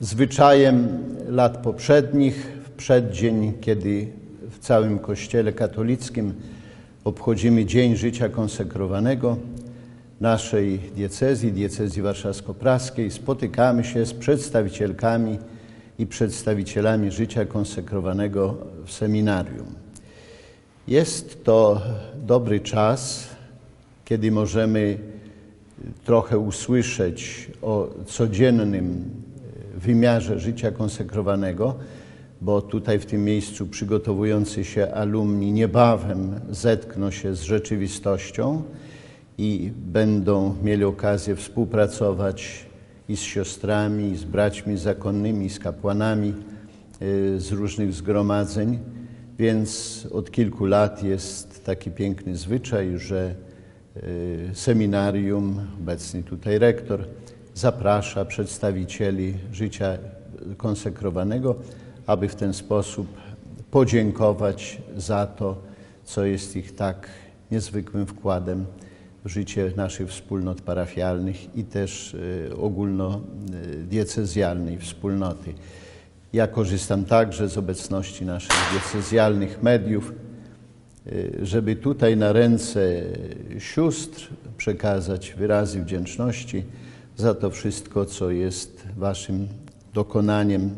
Zwyczajem lat poprzednich, w przeddzień, kiedy w całym Kościele katolickim obchodzimy Dzień Życia Konsekrowanego naszej diecezji, diecezji warszawsko-praskiej, spotykamy się z przedstawicielkami i przedstawicielami życia konsekrowanego w seminarium. Jest to dobry czas, kiedy możemy trochę usłyszeć o codziennym wymiarze życia konsekrowanego, bo tutaj w tym miejscu przygotowujący się alumni niebawem zetkną się z rzeczywistością i będą mieli okazję współpracować i z siostrami, i z braćmi zakonnymi, i z kapłanami y, z różnych zgromadzeń. Więc od kilku lat jest taki piękny zwyczaj, że y, seminarium, obecny tutaj rektor, zaprasza przedstawicieli życia konsekrowanego, aby w ten sposób podziękować za to, co jest ich tak niezwykłym wkładem w życie naszych wspólnot parafialnych i też y, ogólnodiecezjalnej wspólnoty. Ja korzystam także z obecności naszych diecezjalnych mediów, y, żeby tutaj na ręce sióstr przekazać wyrazy wdzięczności za to wszystko, co jest Waszym dokonaniem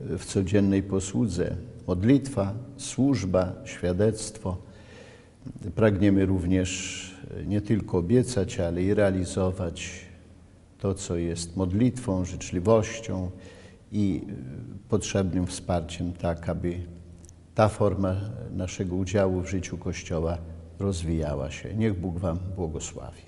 w codziennej posłudze. Modlitwa, służba, świadectwo. Pragniemy również nie tylko obiecać, ale i realizować to, co jest modlitwą, życzliwością i potrzebnym wsparciem, tak aby ta forma naszego udziału w życiu Kościoła rozwijała się. Niech Bóg Wam błogosławi.